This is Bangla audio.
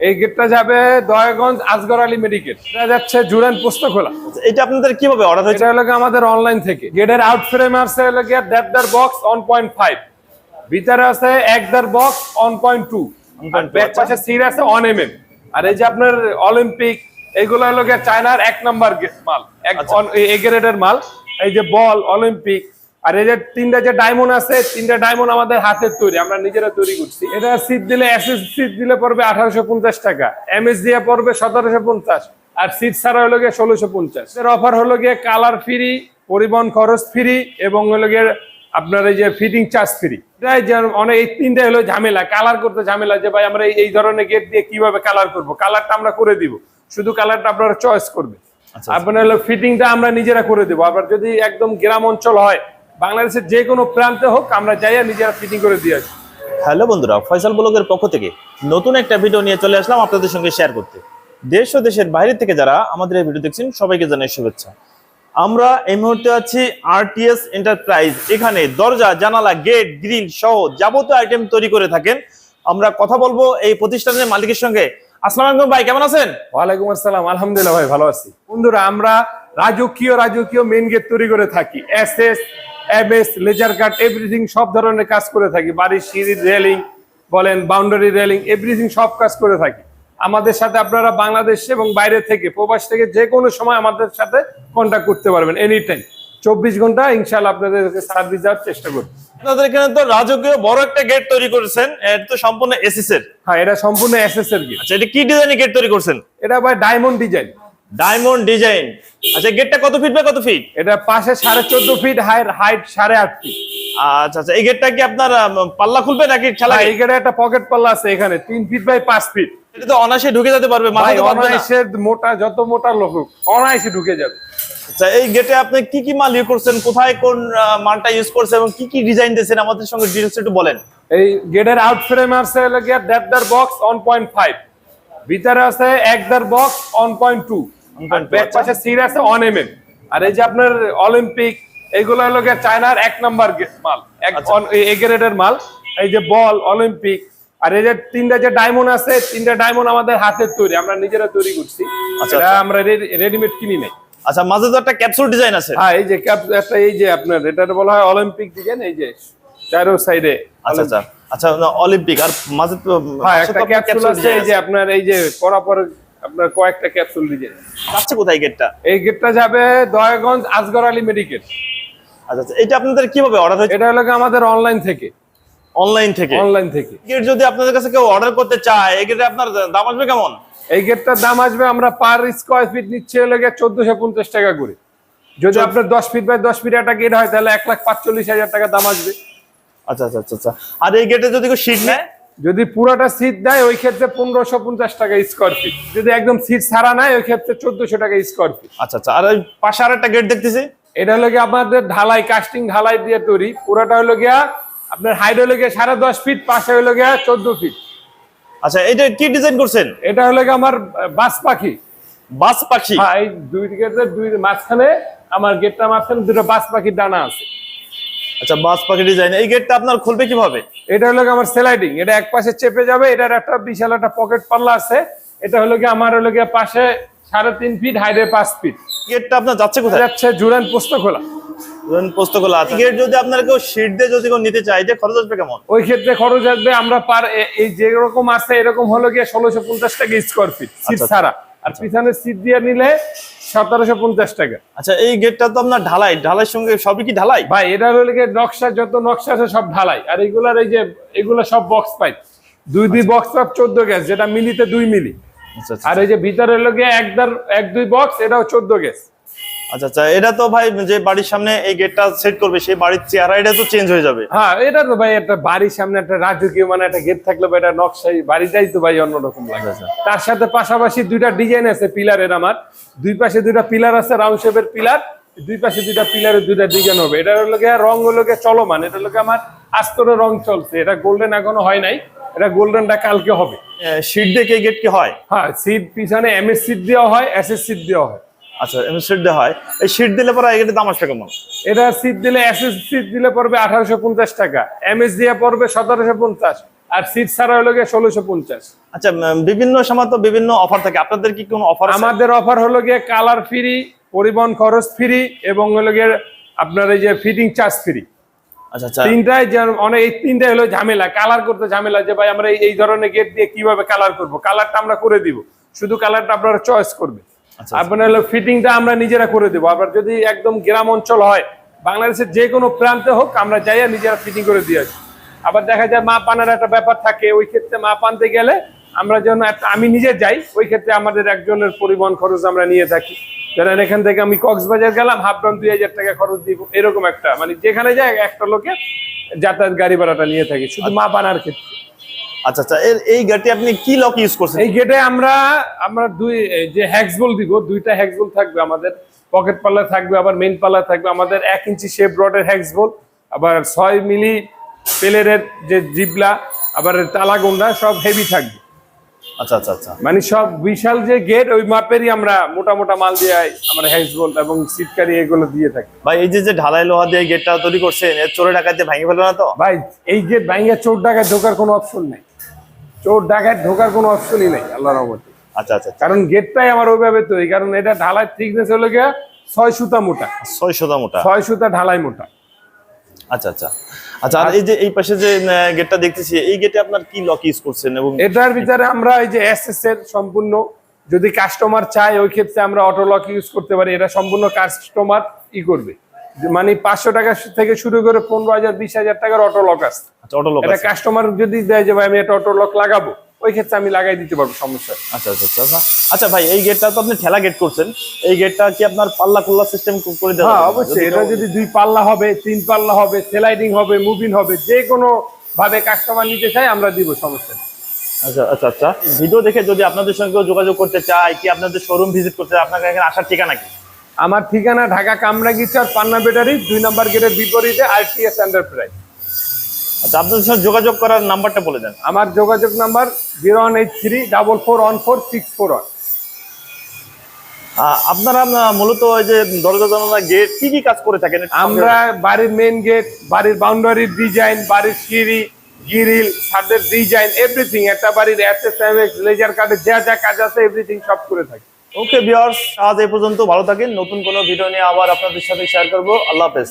এই গেটটা যাবে দয়াগঞ্জ আসগর আলী মেডিকেল। এটা যাচ্ছে জুরান পোস্ত খোলা। আচ্ছা, এটা আপনাদের কীভাবে অর্ডার হয়েছে? এটা হলো আমাদের অনলাইন থেকে। গেটের আউট ফ্রেম আছে হলো গিয়ে দেড় দেড় বক্স ওয়ান পয়েন্ট ফাইভ ভিতরে আছে এক দেড় box one point two 1.2 back পাশে সিট আছে ওয়ান এম এম আর এই যে আপনার অলিম্পিক এগুলো হলো গিয়ে চায়নার এক নাম্বার মাল। এক আচ্ছা। এ গ্রেডের মাল। এই যে বল অলিম্পিক আর এই যে তিনটা যে ডায়মন্ড আছে তিনটা ডায়মন্ড আমাদের হাতের তৈরি আমরা নিজেরা তৈরি করছি। এটা সিট দিলে এসএস সিট দিলে পড়বে আঠারোশো পঞ্চাশ টাকা এমএস দিয়ে পড়বে সতেরোশো পঞ্চাশ আর সিট ছাড়া হলো গিয়ে ষোলোশো পঞ্চাশ। এর অফার হলো গিয়ে কালার ফ্রি পরিবহন খরচ ফ্রি এবং হলো গিয়ে আপনার এই যে ফিটিং চার্জ ফ্রি এটাই যে অনেক এই তিনটা হলো ঝামেলা কালার করতে ঝামেলা যে ভাই আমরা এই- ধরনের গেট দিয়ে কীভাবে কালার করব? কালারটা আমরা করে দিব শুধু কালারটা আপনারা চয়েস করবে আচ্ছা। আপনার হলো ফিটিংটা আমরা নিজেরা করে দেবো। আবার যদি একদম গ্রাম অঞ্চল হয় বাংলাদেশের যে কোনো প্রান্তে হোক আমরা যাইয়া নিজেরা ফিটিং করে দিয়ে আসি। হ্যালো বন্ধুরা ফয়সাল ব্লগের পক্ষ থেকে নতুন একটা ভিডিও নিয়ে চলে আসলাম আপনাদের সঙ্গে শেয়ার করতে। দেশ ও দেশের বাইরে থেকে যারা আমাদের এই ভিডিও দেখছেন সবাইকে জানাই শুভেচ্ছা। আমরা এই মুহূর্তে আছি আরটিএস এন্টারপ্রাইজ এখানে দরজা জানালা গেট গ্রিল সহ যাবতীয় আইটেম তৈরি করে থাকেন। আমরা কথা বলব এই প্রতিষ্ঠানের মালিকের সঙ্গে। আসসালামু আলাইকুম ভাই কেমন আছেন? ওয়ালাইকুম আসসালাম আলহামদুলিল্লাহ ভাই ভালো আছি। বন্ধুরা আমরা রাজকীয় রাজকীয় মেন গেট তৈরি করে থাকি। S S M S laser cut everything সব ধরনের কাজ করে থাকি। বাড়ির সিঁড়ির রেলিং বলেন বাউন্ডারি রেলিং এভরিথিং সব কাজ করে থাকি। আমাদের সাথে আপনারা বাংলাদেশ এবং বাইরে থেকে প্রবাস থেকে যে কোনো সময় আমাদের সাথে কন্ট্যাক্ট করতে পারবেন এনি টাইম চব্বিশ ঘণ্টা ইনশাল্লাহ আপনাদেরকে সার্ভিস দেওয়ার চেষ্টা করব। আপনাদের এখানে তো রাজকীয় বড় একটা গেট তৈরি করেছেন এটা তো সম্পূর্ণ এসিস এর। হ্যাঁ এটা সম্পূর্ণ এস এস এর গেট আচ্ছা এটা কি ডিজাইনের গেট তৈরি করছেন? এটা ভাই ডায়মন্ড ডিজাইন ডায়মন্ড ডিজাইন। আচ্ছা গেটটা কত ফিট বাই কত ফিট এটা পাশে সাড়ে চোদ্দ ফিট হাইট হাইট সাড়ে আট ফিট আচ্ছা আচ্ছা এই গেটটা কি আপনার পাল্লা খুলবে নাকি হ্যাঁ, gate? এইখানে একটা পকেট পাল্লা আছে এখানে তিন ফিট বাই পাঁচ ফিট এটা তো অনায়াসে ঢুকে যেতে পারবে অনায়াসে মোটা যত মোটা লোক অনায়াসে ঢুকে যাবে। আচ্ছা এই গেটে আপনি কি কি মাল ইউজ করছেন কোথায় কোন মালটা ইউজ করছেন এবং কি কি ডিজাইন দিয়েছেন আমাদের সঙ্গে ডিটেলস একটু বলেন। এই গেটের আউট ফ্রেম আছে হলো গিয়ে দেড় বক্স ওয়ান পয়েন্ট ফাইভ ভিতরে আছে এক দেড় box one point two 1.2 back আচ্ছা। পাশে সিট আছে ওয়ান এম এম আর এই যে আপনার অলিম্পিক এগুলো হলো চায়নার এক নাম্বার মাল আচ্ছা। এ গ্রেডের মাল। এই যে বল অলিম্পিক আর এই যে তিনটা যে ডায়মন্ড আছে তিনটা ডায়মন্ড আমাদের হাতের তৈরি আমরা নিজেরা তৈরি করছি। আচ্ছা, এটা আচ্ছা। আমরা রেডিমেড কিনি নাই। আচ্ছা মাঝে তো একটা ক্যাপসুল ডিজাইন আছে। হ্যাঁ এই যে cap- একটা এই যে আপনার এটা বলা হয় অলিম্পিক ডিজাইন এই যে চারো সাইডে আচ্ছা আচ্ছা। আচ্ছা অলিম্পিক আর মাঝে তো হ্যাঁ একটা ক্যাপসুল আছে এই যে আপনার এই যে করার পরে আপনার কয়েকটা ক্যাপসুল দিয়ে যাচ্ছে কোথায় গেটটা? এই গেটটা যাবে দয়াগঞ্জ আসগর আলী মেডিকেল। আচ্ছা আচ্ছা এটা আপনাদের কীভাবে অর্ডার হয়েছে? এটা হলো আমাদের অনলাইন থেকে। অনলাইন থেকে? অনলাইন থেকে। গেট যদি আপনাদের কাছে কেউ অর্ডার করতে চায় এই গেটে আপনার দাম আসবে কেমন? এই গেটটার দাম আসবে আমরা পার স্কোয়ার ফিট নিচ্ছে হলো গিয়ে চোদ্দশো পঞ্চাশ টাকা করে। যদি আপনার দশ ফিট বাই দশ ফিট একটা গেট হয় তাহলে এক লাখ পাঁচচল্লিশ হাজার টাকা দাম আসবে। আচ্ছা আচ্ছা আচ্ছা আচ্ছা। আর এই গেটে যদি কেউ সিট নেয়? যদি পুরোটা সিট দেয় ওই ক্ষেত্রে পনেরোশো পঞ্চাশ টাকা স্কোয়ার ফিট যদি একদম সিট ছাড়া নেয় ওই ক্ষেত্রে চোদ্দশো টাকা স্কোয়ার ফিট আচ্ছা আচ্ছা আর ওই পাশে আর একটা গেট দেখতেছি? এটা হলো গিয়ে আমাদের ঢালাই কাস্টিং ঢালাই দিয়ে তৈরি। পুরোটা হলো গিয়া আপনার হাইট হলো গিয়ে সাড়ে দশ ফিট পাশে হলো গিয়া চোদ্দ ফিট আচ্ছা এটা কি ডিজাইন করছেন? এটা হলো গিয়ে আমার বাস পাখি। বাস পাখি? হ্যাঁ এই দুই গেটের দুই মাঝখানে আমার গেটটা মাঝখানে দুটো বাস পাখির ডানা আছে। আচ্ছা বাস পাখি ডিজাইন এই গেটটা আপনার খুলবে কীভাবে? এটা হলো আমার স্লাইডিং এটা এক পাশে চেপে যাবে এটার একটা বিশাল একটা পকেট পাল্লা আছে এটা হলো গিয়ে আমার হলো গিয়ে পাশে সাড়ে তিন ফিট হাইটে পাঁচ ফিট গেটটা আপনার যাচ্ছে কোথায়? যাচ্ছে জুরান পোস্ত খোলা। পোস্তকলা আছে। গেট যদি আপনার কেউ সিট দিয়ে যদি কেউ নিতে চায় এটা খরচ আসবে কেমন? ওই ক্ষেত্রে খরচ আসবে আমরা পার এই যে রকম আছে এরকম হলো গিয়ে ষোলোশো পঞ্চাশ টাকা স্কোয়ার ফিট সিট আচ্ছা। ছাড়া। আর পিছনে সিট দিয়ে নিলে সতেরোশো পঞ্চাশ টাকা। আচ্ছা এই গেটটা তো আপনার ঢালাই। ঢালাইয়ের সঙ্গে সবই কি ঢালাই? ভাই এটা হলো গিয়ে নকশা যত নকশা আছে সব ঢালাই। আর এগুলার এই যে এগুলো সব বক্স পাইপ দুই দুই বক্স পাইপ চোদ্দ গ্যাস যেটা মিলিতে দুই মিলি। আচ্ছা আচ্ছা আর এই যে ভিতরে হলো গিয়ে এক এক দুই বক্স এটাও চোদ্দ গ্যাস আচ্ছা আচ্ছা এটা তো ভাই যে বাড়ির সামনে এই গেটটা সেট করবে সেই বাড়ির চেহারা এটা তো চেঞ্জ হয়ে যাবে। হ্যাঁ এটা তো ভাই একটা বাড়ির সামনে একটা রাজকীয় মানে একটা গেট থাকলে ভাই এটা নকশাই বাড়িটাই তো ভাই অন্যরকম লাগে। আচ্ছা। তার সাথে পাশাপাশি দুইটা ডিজাইন আছে পিলারের আমার। দুই পাশে দুইটা পিলার আছে রাউন্ড শেপের পিলার। দুই পাশে দুইটা পিলারের দুইটা ডিজাইন হবে। এটা হলো রং হলো চলমান এটা হলো আমার আস্তরে রং চলছে। এটা গোল্ডেন এখনও হয় নাই এটা গোল্ডেনটা কালকে হবে। সিট দিয়ে গেট কি হয়? হ্যাঁ সিট পিছনে এম এস সিট দেওয়া হয় এস এস সিট দেওয়া হয়। আচ্ছা এমনি সিট দেওয়া হয়। এই সিট দিলে পরে এই গেটের দাম আসবে কেমন? এটা সিট দিলে এস এস সিট দিলে পড়বে আঠারোশো পঞ্চাশ টাকা। এম এস দিয়ে পড়বে সতেরোশো পঞ্চাশ আর সিট ছাড়া হলো গিয়ে ষোলোশো পঞ্চাশ। আচ্ছা বিভিন্ন সময় তো বিভিন্ন অফার থাকে। আপনাদের কি কোনো অফার আমাদের অফার হলো গিয়ে কালার ফ্রি পরিবহন খরচ ফ্রি এবং হলো গিয়ে আপনার এই যে ফিটিং চার্জ ফ্রি আচ্ছা আচ্ছা। তিনটাই অনেক এই তিনটাই হলো ঝামেলা। কালার করতে ঝামেলা যে ভাই আমরা এই- ধরনের গেট দিয়ে কীভাবে কালার করব? কালারটা আমরা করে দিব। শুধু কালারটা আপনারা চয়েস করবে। আপনার হলো ফিটিংটা আমরা নিজেরা করে দেবো। আবার যদি একদম গ্রাম অঞ্চল হয় বাংলাদেশের যে কোনো প্রান্তে হোক আমরা যাইয়া নিজেরা ফিটিং করে দিয়ে আসি। আবার দেখা যায় মা পানের একটা ব্যাপার থাকে ওই ক্ষেত্রে মা পানতে গেলে আমরা যেন আমি নিজে যাই ওই ক্ষেত্রে আমাদের একজনের পরিবহন খরচ আমরা নিয়ে থাকি। ধরেন এখান থেকে আমি কক্সবাজার গেলাম হাফ ডাউন দুই হাজার টাকা খরচ দিব এরকম একটা। মানে যেখানে যায় একটা লোকে যাতায়াত গাড়ি ভাড়াটা নিয়ে থাকি শুধু মা পানার ক্ষেত্রে। আচ্ছা আচ্ছা এর এই গাড়িটি আপনি কি লক ইউজ করছেন? এই গেটে আমরা আমরা দুই যে হ্যাক্সবল দিব দুইটা হ্যাক্সবল থাকবে আমাদের। পকেট পাল্লা থাকবে আবার মেইন পাল্লা থাকবে। আমাদের এক ইঞ্চি শেপ রডের হ্যাক্সবল আবার ছয় মিলি পেলের যে জিবলা আবার তালাগোন্ডা সব হেভি থাকবে। আচ্ছা আচ্ছা আচ্ছা। মানে সব বিশাল যে গেট ওই মাপেরই আমরা মোটা মোটা মাল দিয়ে আমরা হ্যাক্সবল এবং সিটকারি এগুলো দিয়ে থাকি। ভাই এই যে যে ঢালাই লোহা দিয়ে গেটটা তৈরি করছেন এর চোরে ডাকাতে ভেঙে ফেলবে না তো? ভাই এই গেট ভাঙ্গা চোর ডাকায় ঢোকার কোনো অপশন নেই। চোর ডাকায় ঢোকার কোনো অপশনই নেই আল্লাহ রহমতে। আচ্ছা আচ্ছা আচ্ছা। কারণ গেটটাই আমার ওইভাবে তৈরি কারণ এটা ঢালাই থিকনেস হলো গিয়া ছয় সুতা মোটা। ছয় সুতা মোটা? ছয় সুতা ঢালাই মোটা। আচ্ছা আচ্ছা। আচ্ছা আর এই যে এই পাশে যে গেটটা দেখতেছি এই গেটে আপনার কি লক ইউজ করছেন এবং এটার ভিতরে আমরা এই যে এসএস এর সম্পূর্ণ যদি কাস্টমার চায় ওই ক্ষেত্রে আমরা অটো লক ইউজ করতে পারি এটা সম্পূর্ণ কাস্টমার ই করবে। মানে পাঁচশো টাকা থেকে শুরু করে পনেরো হাজার বিশ হাজার টাকার অটো লক আছে। আচ্ছা অটো লক এটা কাস্টমার যদি দেয় যে ভাই আমি এটা অটো লক লাগাবো ওই ক্ষেত্রে আমি লাগাই দিতে পারব সমস্যা আচ্ছা আচ্ছা আচ্ছা আচ্ছা। আচ্ছা ভাই এই গেটটা তো আপনি ঠেলা গেট করছেন। এই গেটটা কি আপনার পাল্লা কুল্লা সিস্টেম করে দেওয়া হ্যাঁ অবশ্যই। এটা যদি দুই পাল্লা হবে তিন পাল্লা হবে সেলাইডিং হবে মুভিং হবে যে কোনো ভাবে কাস্টমার নিতে চাই আমরা দিব সমস্যা আচ্ছা আচ্ছা আচ্ছা। ভিডিও দেখে যদি আপনাদের সঙ্গে যোগাযোগ করতে চায় কি আপনাদের শোরুম ভিজিট করতে আপনাকে এখানে আসার ঠিকানা কি? আমার ঠিকানা ঢাকা কামরাগিচার পান্না ব্যাটারি দুই নাম্বার গেটের বিপরীতে আরটিএস এন্টারপ্রাইজ আচ্ছা আপনাদের সঙ্গে যোগাযোগ করার নাম্বারটা বলে দেন। আমার যোগাযোগ number zero one eight three double four one four six four one. আপনারা মূলত ওই যে দরজা জানালা গেট কি কি কাজ করে থাকেন? আমরা বাড়ির মেন গেট বাড়ির বাউন্ডারির ডিজাইন বাড়ির সিঁড়ি গিরিল ছাদের ডিজাইন এভরিথিং একটা বাড়ির এসএসএমএক্স লেজার কার্ডের যা যা কাজ আছে এভরিথিং সব করে থাকি। ওকে বিয়ার্স আজ এই পর্যন্ত ভালো থাকেন। নতুন কোনো ভিডিও নিয়ে আবার আপনাদের সাথে শেয়ার করব। আল্লাহ হাফেজ।